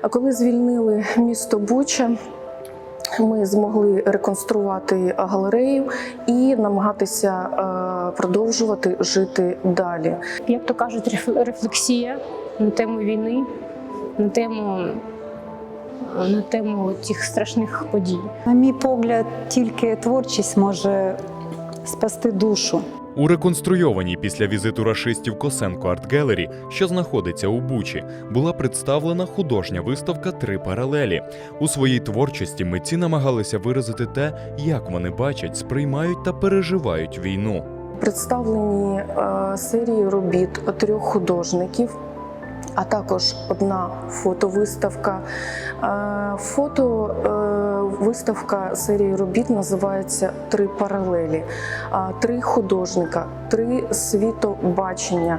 А коли звільнили місто Буча, ми змогли реконструювати галерею і намагатися е, продовжувати жити далі. як то кажуть, реф- рефлексія на тему війни, на тему, на тему тих страшних подій. На мій погляд, тільки творчість може спасти душу. У реконструйованій після візиту рашистів Косенко Артгелері, що знаходиться у Бучі, була представлена художня виставка Три паралелі. У своїй творчості митці намагалися виразити те, як вони бачать, сприймають та переживають війну. Представлені е, серії робіт трьох художників, а також одна фотовиставка. Е, Фото е, виставка серії робіт називається Три паралелі, три художника, три світобачення.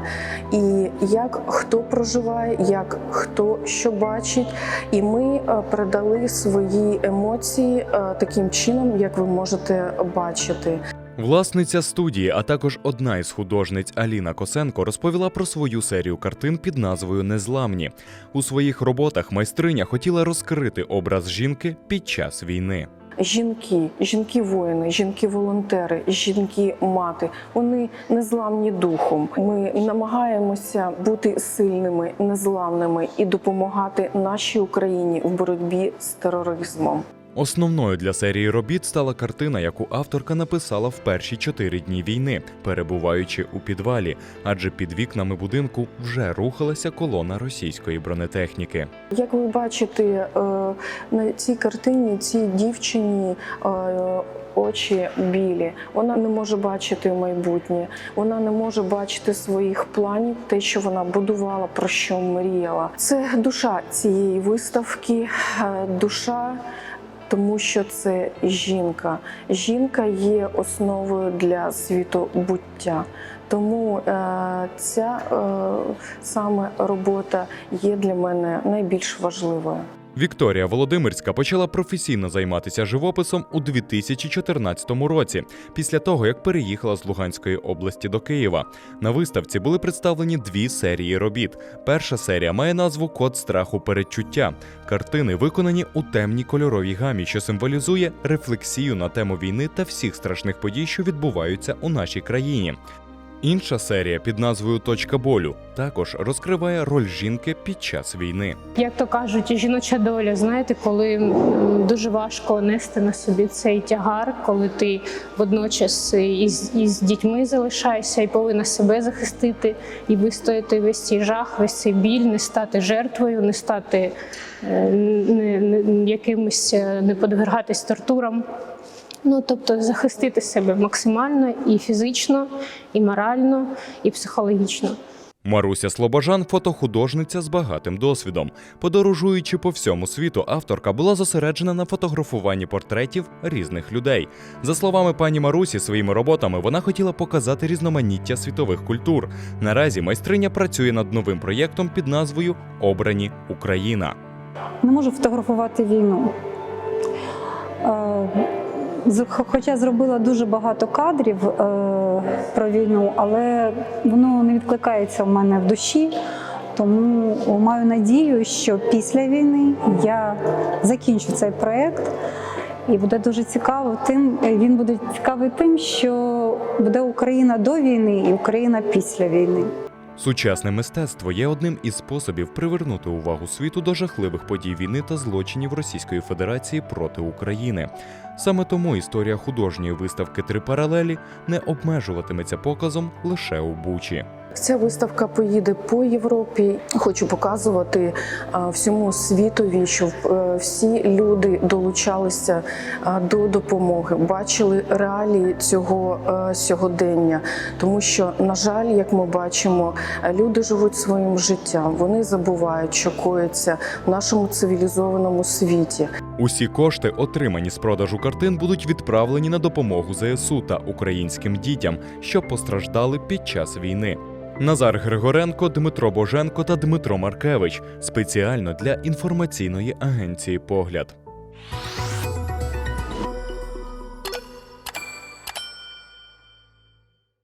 І як хто проживає, як хто що бачить. І ми е, передали свої емоції таким чином, як ви можете бачити. Власниця студії, а також одна із художниць Аліна Косенко розповіла про свою серію картин під назвою Незламні. У своїх роботах майстриня хотіла розкрити образ жінки під час війни. Жінки, жінки-воїни, жінки-волонтери, жінки-мати, вони незламні духом. Ми намагаємося бути сильними, незламними і допомагати нашій Україні в боротьбі з тероризмом. Основною для серії робіт стала картина, яку авторка написала в перші чотири дні війни, перебуваючи у підвалі, адже під вікнами будинку вже рухалася колона російської бронетехніки. Як ви бачите, е, на цій картині цій дівчині е, очі білі. Вона не може бачити майбутнє, вона не може бачити своїх планів, те, що вона будувала, про що мріяла. Це душа цієї виставки, е, душа. Тому що це жінка. Жінка є основою для світу буття. Тому е, ця е, саме робота є для мене найбільш важливою. Вікторія Володимирська почала професійно займатися живописом у 2014 році, після того як переїхала з Луганської області до Києва. На виставці були представлені дві серії робіт. Перша серія має назву Код страху передчуття. Картини виконані у темній кольоровій гамі, що символізує рефлексію на тему війни та всіх страшних подій, що відбуваються у нашій країні. Інша серія під назвою Точка болю також розкриває роль жінки під час війни. Як то кажуть, жіноча доля, знаєте, коли дуже важко нести на собі цей тягар, коли ти водночас із, із дітьми залишаєшся і повинна себе захистити і вистояти весь цей жах, весь цей біль, не стати жертвою, не стати е, не, не, якимось, е, не подвергатись тортурам. Ну, тобто захистити себе максимально і фізично, і морально, і психологічно. Маруся Слобожан фотохудожниця з багатим досвідом. Подорожуючи по всьому світу, авторка була зосереджена на фотографуванні портретів різних людей. За словами пані Марусі, своїми роботами вона хотіла показати різноманіття світових культур. Наразі майстриня працює над новим проєктом під назвою Обрані Україна. Не можу фотографувати війну. Е, Хоча зробила дуже багато кадрів е, про війну, але воно не відкликається в мене в душі. Тому маю надію, що після війни я закінчу цей проєкт. І буде дуже цікаво тим. Він буде цікавий тим, що буде Україна до війни і Україна після війни. Сучасне мистецтво є одним із способів привернути увагу світу до жахливих подій війни та злочинів Російської Федерації проти України. Саме тому історія художньої виставки Три паралелі не обмежуватиметься показом лише у Бучі. Ця виставка поїде по Європі. Хочу показувати всьому світові, щоб е, всі люди долучалися до допомоги, бачили реалії цього е, сьогодення. Тому що, на жаль, як ми бачимо, е, люди живуть своїм життям. Вони забувають, що коїться в нашому цивілізованому світі. Усі кошти, отримані з продажу картин, будуть відправлені на допомогу ЗСУ та українським дітям, що постраждали під час війни. Назар Григоренко, Дмитро Боженко та Дмитро Маркевич спеціально для інформаційної агенції Погляд.